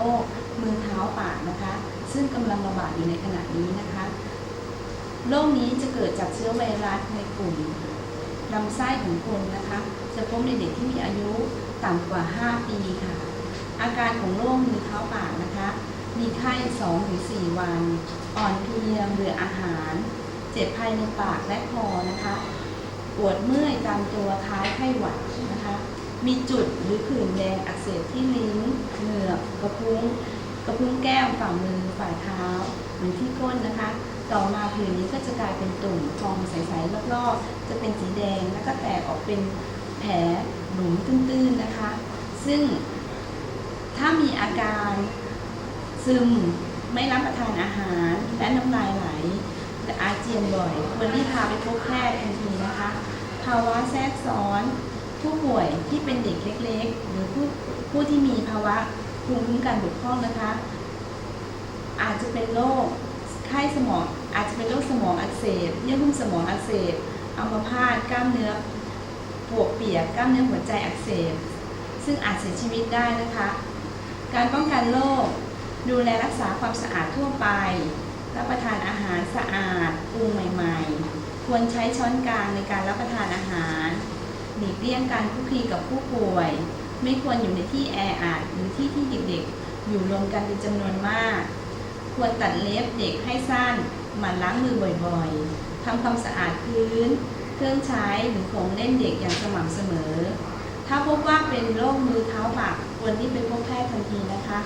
โรคมือเท้าปากนะคะ ซึ่งกำลังระบาดอยู่ในขณะนี้นะคะ โรคนี้จะเกิดจากเชื้อไวรัสในกลุ่มลำไส้ของคนนะคะ จะพบในเด็กที่มีอายุต่ำกว่า 5 ปีค่ะ อาการของโรคมือเท้าปากนะคะ มีไข้2-4วัน อ่อนเพลียเบื่ออาหาร เจ็บภายในปากและคอนะคะ ปวดเมื่อยตามตัวคล้ายไข้หวัดนะคะ มีจุดหรือผื่นแดงอักเสบที่ลิ้นเหงือก กระพุ้งกระพุ้งแก้มฝ่ามือฝ่าเท้าหรือที่ก้นนะคะ ต่อมาผืนนี้ก็จะกลายเป็นตุ่มพองใสๆรอบๆ จะเป็นสีแดงแล้วก็แตกออกเป็นแผลหลุมตื้นๆนะคะ ซึ่งถ้ามีอาการซึมไม่รับประทานอาหารและน้ำลายไหลและอาเจียนบ่อยควรรีบพาไปพบแพทย์ทันทีนะคะ ภาวะแทรกซ้อนผู้ป่วยที่เป็นเด็กเล็ก ๆ หรือผู้ผู้ที่มีภาวะ ภูมิคุ้มกันบกพร่องนะคะ อาจจะเป็นโรคไข้สมองอาจจะเป็นโรคสมองอักเสบเยื่อหุ้มสมองอักเสบอัมพาตกล้ามเนื้อปวกเปียกกล้ามเนื้อหัวใจอักเสบ ซึ่งอาจเสียชีวิตได้นะคะ การป้องกันโรคดูแลรักษาความสะอาดทั่วไป รับประทานอาหารสะอาดปรุงใหม่ ๆ ควรใช้ช้อนกลางในการรับประทานอาหาร หลีกเลี่ยงการคุกคีกับผู้ป่วย ไม่ควรอยู่ในที่แออัดหรือที่ที่เด็กๆ อยู่รวมกันเป็นจำนวนมาก ควรตัดเล็บเด็กให้สั้นหมั่นล้างมือบ่อยๆทำความสะอาดพื้น เครื่องใช้หรือของเล่นเด็กอย่างสม่ำเสมอ ถ้าพบว่าเป็นโรคมือเท้าปากควรรีบไปพบแพทย์ทันทีนะคะ